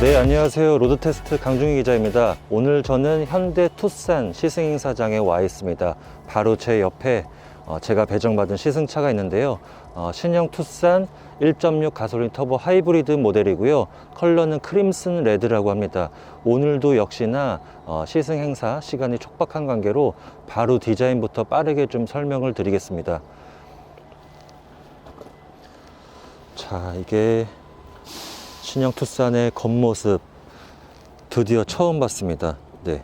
네, 안녕하세요. 로드테스트 강중희 기자입니다. 오늘 저는 현대 투싼 시승행사장에 와 있습니다. 바로 제 옆에 어, 제가 배정받은 시승차가 있는데요. 어, 신형 투싼 1.6 가솔린 터보 하이브리드 모델이고요. 컬러는 크림슨 레드라고 합니다. 오늘도 역시나 어, 시승 행사 시간이 촉박한 관계로 바로 디자인부터 빠르게 좀 설명을 드리겠습니다. 자, 이게 신형 투싼의 겉모습 드디어 처음 봤습니다. 네.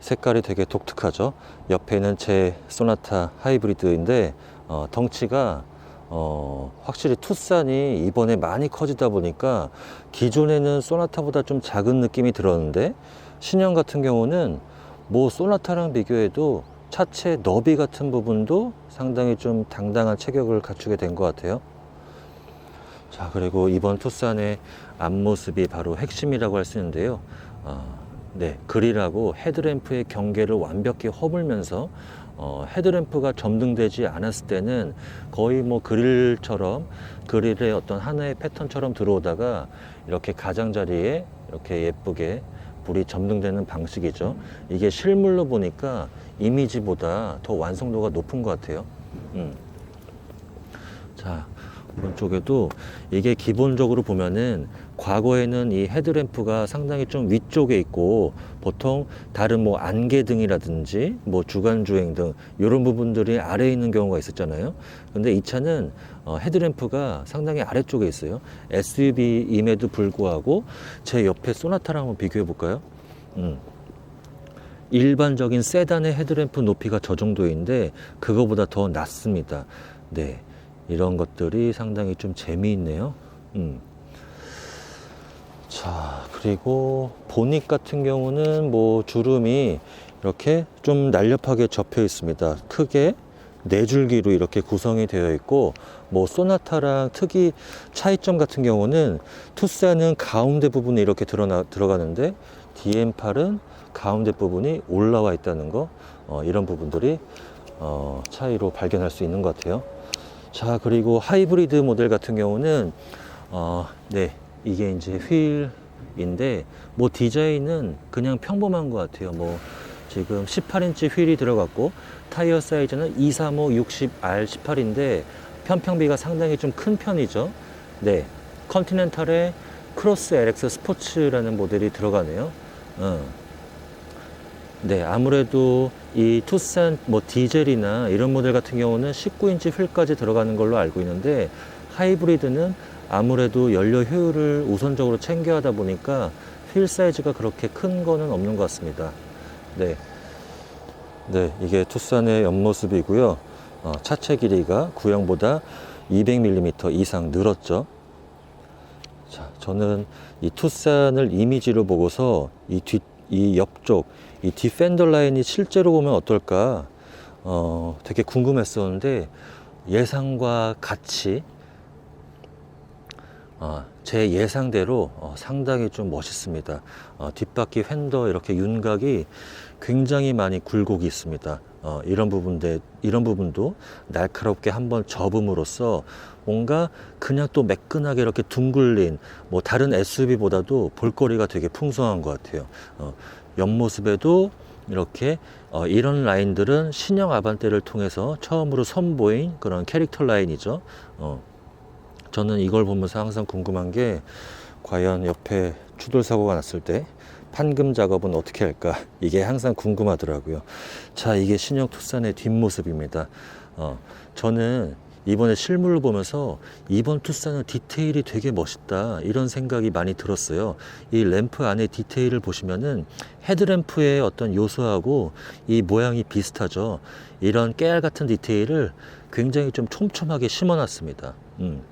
색깔이 되게 독특하죠. 옆에는 제 소나타 하이브리드인데 어, 덩치가 어, 확실히 투싼이 이번에 많이 커지다 보니까 기존에는 소나타보다 좀 작은 느낌이 들었는데 신형 같은 경우는 뭐 소나타랑 비교해도 차체 너비 같은 부분도 상당히 좀 당당한 체격을 갖추게 된 것 같아요. 자 그리고 이번 투싼의 앞모습이 바로 핵심이라고 할 수 있는데요. 어, 네 그릴하고 헤드램프의 경계를 완벽히 허물면서 어, 헤드램프가 점등되지 않았을 때는 거의 뭐 그릴처럼 그릴의 어떤 하나의 패턴처럼 들어오다가 이렇게 가장자리에 이렇게 예쁘게 불이 점등되는 방식이죠. 이게 실물로 보니까 이미지보다 더 완성도가 높은 것 같아요. 음. 자, 오른쪽에도 이게 기본적으로 보면은 과거에는 이 헤드램프가 상당히 좀 위쪽에 있고 보통 다른 뭐 안개 등이라든지 뭐 주간 주행 등 이런 부분들이 아래에 있는 경우가 있었잖아요. 근데 이 차는 어, 헤드램프가 상당히 아래쪽에 있어요. SUV임에도 불구하고 제 옆에 소나타랑 한번 비교해 볼까요? 음. 일반적인 세단의 헤드램프 높이가 저 정도인데 그거보다 더 낮습니다. 네. 이런 것들이 상당히 좀 재미있네요. 음. 자, 그리고 보닛 같은 경우는 뭐 주름이 이렇게 좀 날렵하게 접혀 있습니다. 크게 네 줄기로 이렇게 구성이 되어 있고 뭐 소나타랑 특이 차이점 같은 경우는 투싼은 가운데 부분이 이렇게 드러나, 들어가는데 DM8은 가운데 부분이 올라와 있다는 거 어, 이런 부분들이 어, 차이로 발견할 수 있는 것 같아요. 자 그리고 하이브리드 모델 같은 경우는 어, 네 이게 이제 휠인데 뭐 디자인은 그냥 평범한 것 같아요. 뭐 지금 18인치 휠이 들어갔고 타이어 사이즈는 235 60R 18인데 편평비가 상당히 좀 큰 편이죠. 네 컨티넨탈의 크로스 LX 스포츠라는 모델이 들어가네요. 어. 네, 아무래도 이 투싼 뭐 디젤이나 이런 모델 같은 경우는 19인치 휠까지 들어가는 걸로 알고 있는데 하이브리드는 아무래도 연료 효율을 우선적으로 챙겨야 하다 보니까 휠 사이즈가 그렇게 큰 거는 없는 것 같습니다. 네. 네, 이게 투싼의 옆모습이고요. 어, 차체 길이가 구형보다 200mm 이상 늘었죠. 자, 저는 이 투싼을 이미지로 보고서 이 뒷, 이 옆쪽, 이 디펜더 라인이 실제로 보면 어떨까, 어, 되게 궁금했었는데, 예상과 같이, 어, 제 예상대로 어, 상당히 좀 멋있습니다. 어, 뒷바퀴 휀더 이렇게 윤곽이 굉장히 많이 굴곡이 있습니다. 어, 이런 부분들, 이런 부분도 날카롭게 한번 접음으로써 뭔가 그냥 또 매끈하게 이렇게 둥글린 뭐 다른 SUV보다도 볼거리가 되게 풍성한 것 같아요. 어, 옆모습에도 이렇게 어, 이런 라인들은 신형 아반떼를 통해서 처음으로 선보인 그런 캐릭터 라인이죠. 어, 저는 이걸 보면서 항상 궁금한 게 과연 옆에 추돌 사고가 났을 때 판금 작업은 어떻게 할까 이게 항상 궁금하더라고요. 자 이게 신형 투싼의 뒷모습입니다. 어, 저는 이번에 실물을 보면서 이번 투싼은 디테일이 되게 멋있다 이런 생각이 많이 들었어요. 이 램프 안에 디테일을 보시면은 헤드램프의 어떤 요소하고 이 모양이 비슷하죠. 이런 깨알 같은 디테일을 굉장히 좀 촘촘하게 심어놨습니다. 음.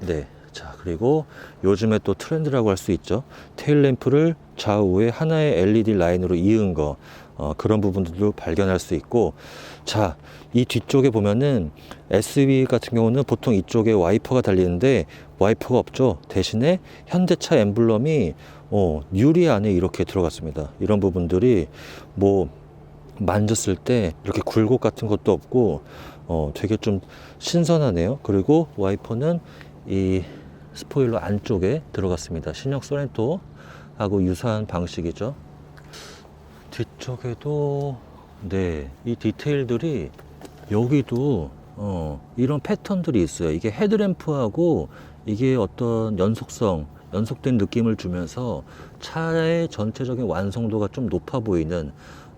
네. 자, 그리고 요즘에 또 트렌드라고 할 수 있죠. 테일 램프를 좌우에 하나의 LED 라인으로 이은 거, 어, 그런 부분들도 발견할 수 있고, 자, 이 뒤쪽에 보면은 SUV 같은 경우는 보통 이쪽에 와이퍼가 달리는데 와이퍼가 없죠. 대신에 현대차 엠블럼이 어, 유리 안에 이렇게 들어갔습니다. 이런 부분들이 뭐 만졌을 때 이렇게 굴곡 같은 것도 없고 어, 되게 좀 신선하네요. 그리고 와이퍼는 이 스포일러 안쪽에 들어갔습니다. 신형 소렌토 하고 유사한 방식이죠. 뒤쪽에도 네, 이 디테일들이 여기도 어, 이런 패턴들이 있어요. 이게 헤드램프하고 이게 어떤 연속성, 연속된 느낌을 주면서 차의 전체적인 완성도가 좀 높아 보이는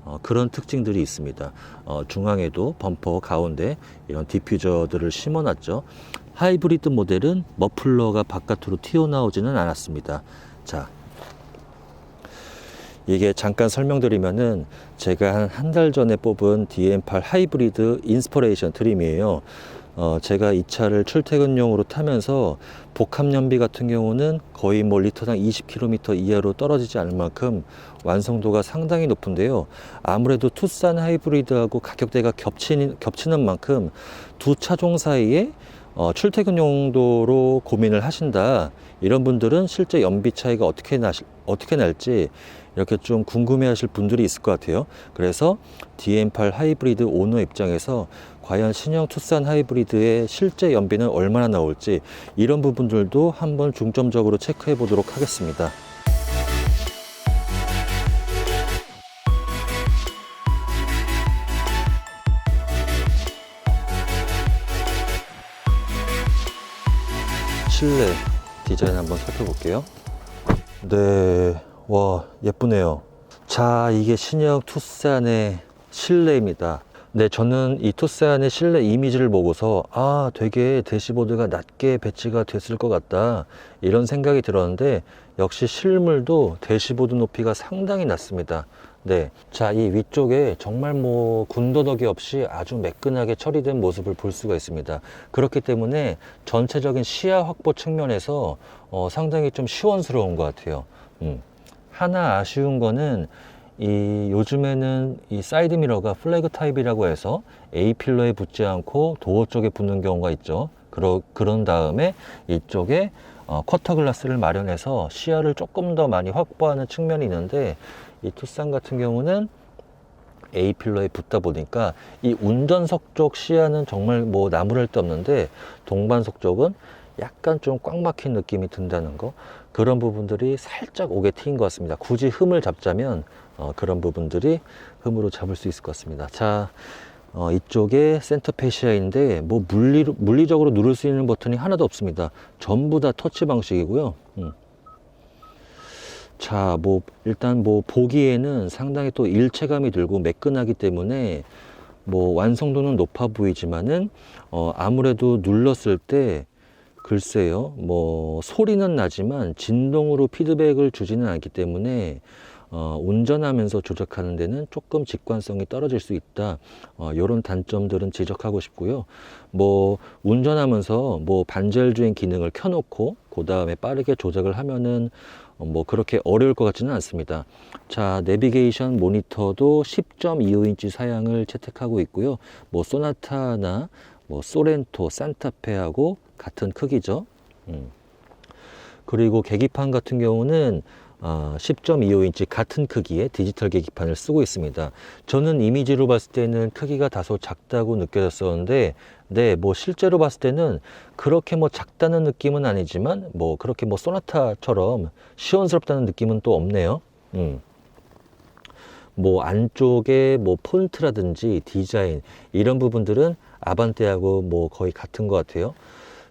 어, 그런 특징들이 있습니다. 어, 중앙에도 범퍼 가운데 이런 디퓨저들을 심어놨죠. 하이브리드 모델은 머플러가 바깥으로 튀어나오지는 않았습니다. 자, 이게 잠깐 설명드리면은 제가 한 한 달 전에 뽑은 DM8 하이브리드 인스퍼레이션 트림이에요. 어, 제가 이 차를 출퇴근용으로 타면서 복합 연비 같은 경우는 거의 뭐 리터당 20km 이하로 떨어지지 않을 만큼 완성도가 상당히 높은데요. 아무래도 투싼 하이브리드하고 가격대가 겹치는, 겹치는 만큼 두 차종 사이에 어, 출퇴근 용도로 고민을 하신다. 이런 분들은 실제 연비 차이가 어떻게 나 어떻게 날지 이렇게 좀 궁금해 하실 분들이 있을 것 같아요. 그래서 DM8 하이브리드 오너 입장에서 과연 신형 투싼 하이브리드의 실제 연비는 얼마나 나올지 이런 부분들도 한번 중점적으로 체크해 보도록 하겠습니다. 실내 디자인 한번 살펴볼게요. 네, 와, 예쁘네요. 자, 이게 신형 투싼의 실내입니다. 네, 저는 이 투싼의 실내 이미지를 보고서, 아, 되게 대시보드가 낮게 배치가 됐을 것 같다. 이런 생각이 들었는데, 역시 실물도 대시보드 높이가 상당히 낮습니다. 네. 자, 이 위쪽에 정말 뭐 군더더기 없이 아주 매끈하게 처리된 모습을 볼 수가 있습니다. 그렇기 때문에 전체적인 시야 확보 측면에서 어, 상당히 좀 시원스러운 것 같아요. 음. 하나 아쉬운 거는 이 요즘에는 이 사이드 미러가 플래그 타입이라고 해서 A 필러에 붙지 않고 도어 쪽에 붙는 경우가 있죠. 그러, 그런 다음에 이쪽에 어, 쿼터 글라스를 마련해서 시야를 조금 더 많이 확보하는 측면이 있는데 이 투싼 같은 경우는 A 필러에 붙다 보니까 이 운전석 쪽 시야는 정말 뭐 나무랄 데 없는데 동반석 쪽은 약간 좀 꽉 막힌 느낌이 든다는 거 그런 부분들이 살짝 오게 트인 것 같습니다. 굳이 흠을 잡자면 어, 그런 부분들이 흠으로 잡을 수 있을 것 같습니다. 자, 어, 이쪽에 센터 페시아인데 뭐 물리, 물리적으로 누를 수 있는 버튼이 하나도 없습니다. 전부 다 터치 방식이고요. 음. 자, 뭐 일단 뭐 보기에는 상당히 또 일체감이 들고 매끈하기 때문에 뭐 완성도는 높아 보이지만은 어 아무래도 눌렀을 때 글쎄요, 뭐 소리는 나지만 진동으로 피드백을 주지는 않기 때문에 어, 운전하면서 조작하는 데는 조금 직관성이 떨어질 수 있다. 어, 이런 단점들은 지적하고 싶고요. 뭐 운전하면서 뭐 반절 주행 기능을 켜 놓고 그 다음에 빠르게 조작을 하면은 어, 뭐 그렇게 어려울 것 같지는 않습니다. 자, 내비게이션 모니터도 10.25인치 사양을 채택하고 있고요. 뭐 소나타나 뭐 소렌토, 산타페하고 같은 크기죠. 음. 그리고 계기판 같은 경우는 어, 10.25인치 같은 크기의 디지털 계기판을 쓰고 있습니다. 저는 이미지로 봤을 때는 크기가 다소 작다고 느껴졌었는데, 네, 뭐 실제로 봤을 때는 그렇게 뭐 작다는 느낌은 아니지만, 뭐 그렇게 뭐 소나타처럼 시원스럽다는 느낌은 또 없네요. 음. 뭐 안쪽에 뭐 폰트라든지 디자인 이런 부분들은 아반떼하고 뭐 거의 같은 것 같아요.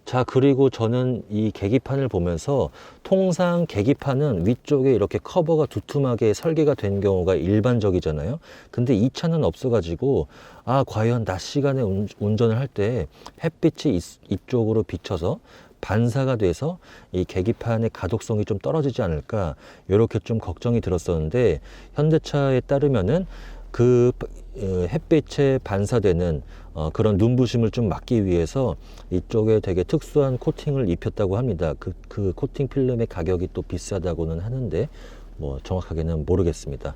자, 그리고 저는 이 계기판을 보면서 통상 계기판은 위쪽에 이렇게 커버가 두툼하게 설계가 된 경우가 일반적이잖아요. 근데 이 차는 없어가지고, 아, 과연 낮 시간에 운, 운전을 할 때 햇빛이 이, 이쪽으로 비쳐서 반사가 돼서 이 계기판의 가독성이 좀 떨어지지 않을까 이렇게 좀 걱정이 들었었는데 현대차에 따르면은 그 어, 햇빛에 반사되는 어, 그런 눈부심을 좀 막기 위해서 이쪽에 되게 특수한 코팅을 입혔다고 합니다. 그, 그 코팅 필름의 가격이 또 비싸다고는 하는데 뭐 정확하게는 모르겠습니다.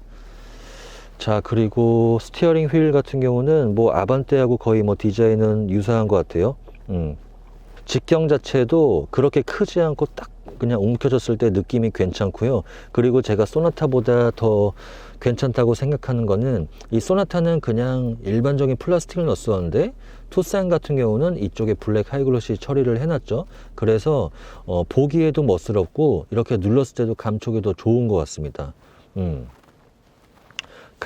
자 그리고 스티어링 휠 같은 경우는 뭐 아반떼하고 거의 뭐 디자인은 유사한 것 같아요. 음. 직경 자체도 그렇게 크지 않고 딱 그냥 움켜졌을 때 느낌이 괜찮고요. 그리고 제가 소나타보다 더 괜찮다고 생각하는 거는 이 소나타는 그냥 일반적인 플라스틱을 넣었었는데 투싼 같은 경우는 이쪽에 블랙 하이글로시 처리를 해놨죠. 그래서 어, 보기에도 멋스럽고 이렇게 눌렀을 때도 감촉이 더 좋은 것 같습니다. 음.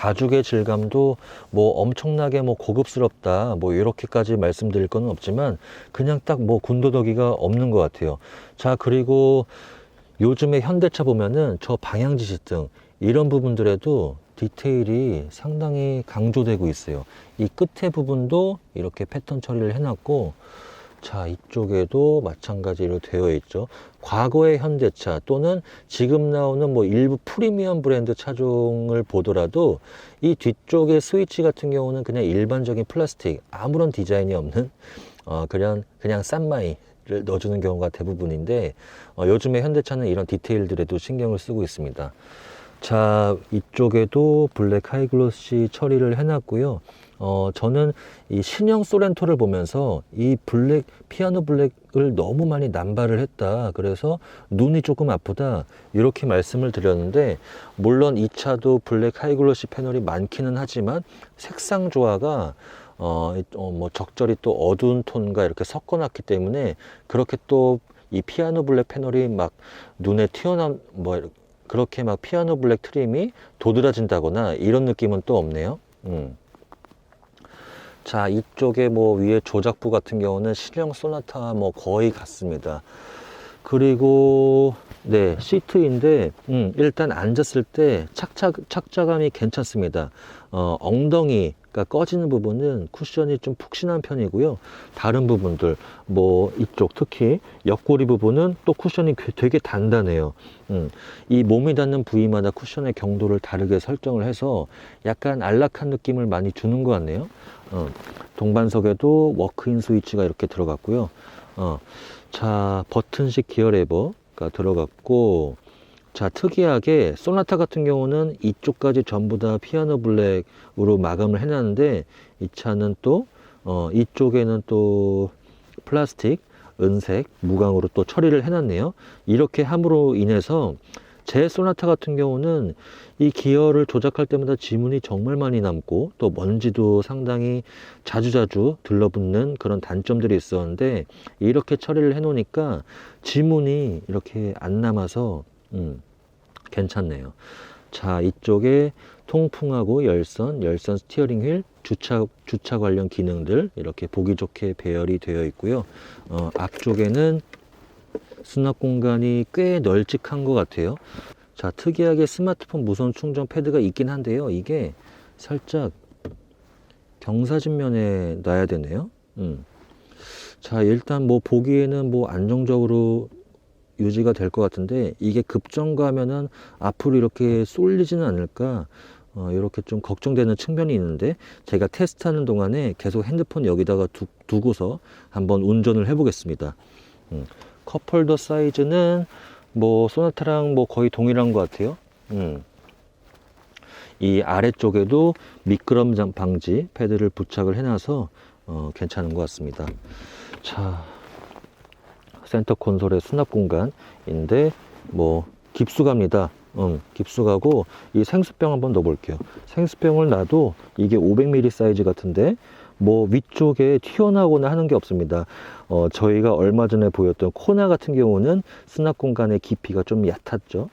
가죽의 질감도 뭐 엄청나게 뭐 고급스럽다 뭐 이렇게까지 말씀드릴 건 없지만 그냥 딱 뭐 군더더기가 없는 것 같아요. 자 그리고 요즘에 현대차 보면은 저 방향지 시등 이런 부분들에도 디테일이 상당히 강조되고 있어요. 이 끝에 부분도 이렇게 패턴 처리를 해놨고 자 이쪽에도 마찬가지로 되어 있죠. 과거의 현대차 또는 지금 나오는 뭐 일부 프리미엄 브랜드 차종을 보더라도 이 뒤쪽의 스위치 같은 경우는 그냥 일반적인 플라스틱 아무런 디자인이 없는 어 그냥 그냥 싼마이 를 넣어주는 경우가 대부분인데 어, 요즘에 현대차는 이런 디테일들에도 신경을 쓰고 있습니다. 자 이쪽에도 블랙 하이글로시 처리를 해놨고요 어, 저는 이 신형 소렌토를 보면서 이 블랙, 피아노 블랙을 너무 많이 남발을 했다. 그래서 눈이 조금 아프다. 이렇게 말씀을 드렸는데, 물론 이 차도 블랙 하이글로시 패널이 많기는 하지만 색상 조화가 어, 이- 어, 뭐 적절히 또 어두운 톤과 이렇게 섞어놨기 때문에 그렇게 또 이 피아노 블랙 패널이 막 눈에 튀어나온 뭐 그렇게 막 피아노 블랙 트림이 도드라진다거나 이런 느낌은 또 없네요. 음. 자 이쪽에 뭐 위에 조작부 같은 경우는 신형 소나타와 뭐 거의 같습니다. 그리고 네 시트인데 음, 일단 앉았을 때 착착, 착자감이 괜찮습니다. 어, 엉덩이 가 꺼지는 부분은 쿠션이 좀 푹신한 편이고요. 다른 부분들 뭐 이쪽 특히 옆구리 부분은 또 쿠션이 꽤- 되게 단단해요. 음, 이 몸이 닿는 부위마다 쿠션의 경도를 다르게 설정을 해서 약간 안락한 느낌을 많이 주는 것 같네요. 어, 동반석에도 워크인 스위치가 이렇게 들어갔고요. 어, 자, 버튼식 기어 레버가 들어갔고, 자, 특이하게 소나타 같은 경우는 이쪽까지 전부 다 피아노 블랙으로 마감을 해놨는데, 이 차는 또, 어, 이쪽에는 또 플라스틱, 은색, 무광으로 또 처리를 해놨네요. 이렇게 함으로 인해서 제 소나타 같은 경우는 이 기어를 조작할 때마다 지문이 정말 많이 남고 또 먼지도 상당히 자주자주 들러붙는 그런 단점들이 있었는데 이렇게 처리를 해 놓으니까 지문이 이렇게 안 남아서 음, 괜찮네요. 자, 이쪽에 통풍하고 열선, 열선 스티어링 휠, 주차, 주차 관련 기능들 이렇게 보기 좋게 배열이 되어 있고요. 어, 앞쪽에는 수납 공간이 꽤 널찍한 것 같아요. 자, 특이하게 스마트폰 무선 충전 패드가 있긴 한데요. 이게 살짝 경사진면에 놔야 되네요. 음. 자, 일단 뭐 보기에는 뭐 안정적으로 유지가 될 것 같은데 이게 급정거하면은 앞으로 이렇게 쏠리지는 않을까 어, 이렇게 좀 걱정되는 측면이 있는데 제가 테스트하는 동안에 계속 핸드폰 여기다가 두, 두고서 한번 운전을 해보겠습니다. 음. 컵홀더 사이즈는 뭐 소나타랑 뭐 거의 동일한 것 같아요. 음. 이 아래쪽에도 미끄럼 장- 방지 패드를 부착을 해놔서 어, 괜찮은 것 같습니다. 자, 센터 콘솔의 수납 공간인데 뭐 깊숙합니다. 음, 깊숙하고 이 생수병 한번 넣어볼게요. 생수병을 놔도 이게 500ml 사이즈 같은데 뭐 위쪽에 튀어나오거나 하는 게 없습니다. 어, 저희가 얼마 전에 보였던 코나 같은 경우는 수납 공간의 깊이가 좀 얕았죠.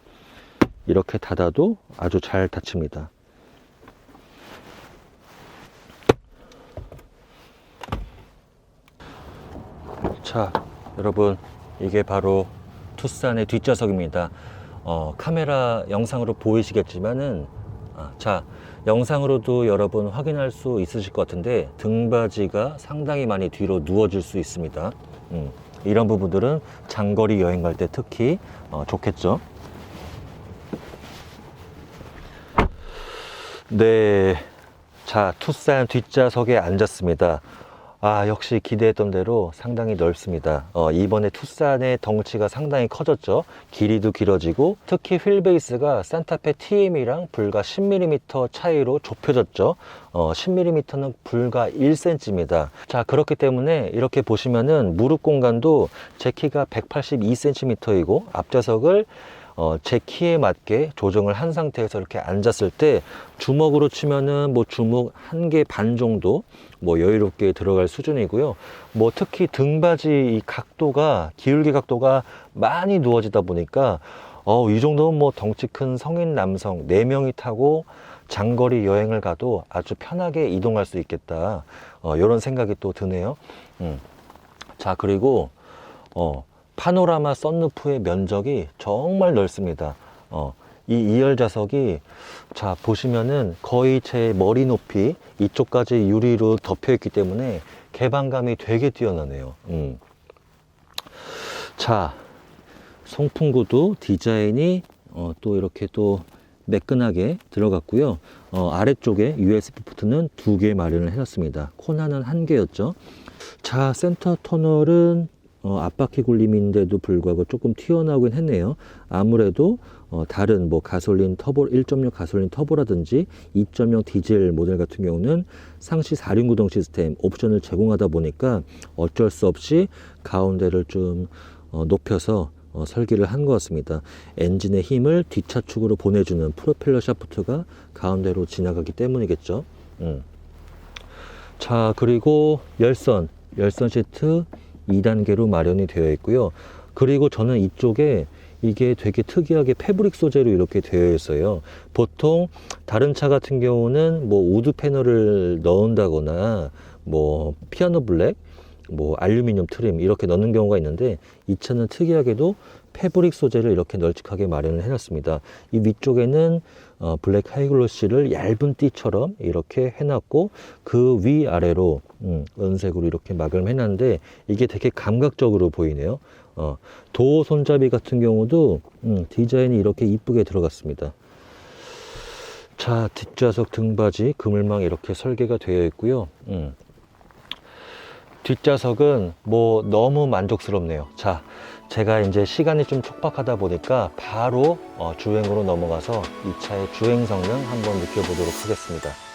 이렇게 닫아도 아주 잘 닫힙니다. 자, 여러분, 이게 바로 투싼의 뒷좌석입니다. 어, 카메라 영상으로 보이시겠지만은, 아, 자, 영상으로도 여러분 확인할 수 있으실 것 같은데, 등받이가 상당히 많이 뒤로 누워질 수 있습니다. 음, 이런 부분들은 장거리 여행 갈 때 특히 어, 좋겠죠. 네. 자, 투싼 뒷좌석에 앉았습니다. 아, 역시 기대했던 대로 상당히 넓습니다. 어, 이번에 투싼의 덩치가 상당히 커졌죠. 길이도 길어지고, 특히 휠베이스가 산타페 TM이랑 불과 10mm 차이로 좁혀졌죠. 어, 10mm는 불과 1cm입니다. 자, 그렇기 때문에 이렇게 보시면은 무릎 공간도 제 키가 182cm이고, 앞좌석을 어, 제 키에 맞게 조정을 한 상태에서 이렇게 앉았을 때 주먹으로 치면은 뭐 주먹 한 개 반 정도 뭐 여유롭게 들어갈 수준이고요. 뭐 특히 등받이 이 각도가 기울기 각도가 많이 누워지다 보니까 어, 이 정도면 뭐 덩치 큰 성인 남성 네명이 타고 장거리 여행을 가도 아주 편하게 이동할 수 있겠다. 어, 이런 생각이 또 드네요. 음. 자, 그리고 어, 파노라마 썬루프의 면적이 정말 넓습니다. 어, 이 2열 좌석이 자 보시면은 거의 제 머리 높이 이쪽까지 유리로 덮여 있기 때문에 개방감이 되게 뛰어나네요. 음. 자 송풍구도 디자인이 어, 또 이렇게 또 매끈하게 들어갔고요. 어, 아래쪽에 USB 포트는 두 개 마련을 해놨습니다. 코나는 한 개였죠. 자 센터 터널은 어, 앞바퀴 굴림인데도 불구하고 조금 튀어나오긴 했네요. 아무래도 어, 다른 뭐 가솔린 터보 1.6 가솔린 터보라든지 2.0 디젤 모델 같은 경우는 상시 4륜 구동 시스템 옵션을 제공하다 보니까 어쩔 수 없이 가운데를 좀 어, 높여서 어, 설계를 한 것 같습니다. 엔진의 힘을 뒷차축으로 보내주는 프로펠러 샤프트가 가운데로 지나가기 때문이겠죠. 음. 자 그리고 열선 열선 시트 2단계로 마련이 되어 있고요 그리고 저는 이쪽에 이게 되게 특이하게 패브릭 소재로 이렇게 되어 있어요 보통 다른 차 같은 경우는 뭐 우드 패널을 넣은다거나 뭐 피아노 블랙 뭐 알루미늄 트림 이렇게 넣는 경우가 있는데 이 차는 특이하게도 패브릭 소재를 이렇게 널찍하게 마련을 해놨습니다. 이 위쪽에는 어, 블랙 하이글로시를 얇은 띠처럼 이렇게 해놨고 그 위 아래로 음, 은색으로 이렇게 마감을 해놨는데 이게 되게 감각적으로 보이네요. 어, 도어 손잡이 같은 경우도 음, 디자인이 이렇게 이쁘게 들어갔습니다. 자 뒷좌석 등받이 그물망 이렇게 설계가 되어 있고요. 음. 뒷좌석은 뭐 너무 만족스럽네요. 자, 제가 이제 시간이 좀 촉박하다 보니까 바로 어, 주행으로 넘어가서 이 차의 주행 성능 한번 느껴보도록 하겠습니다.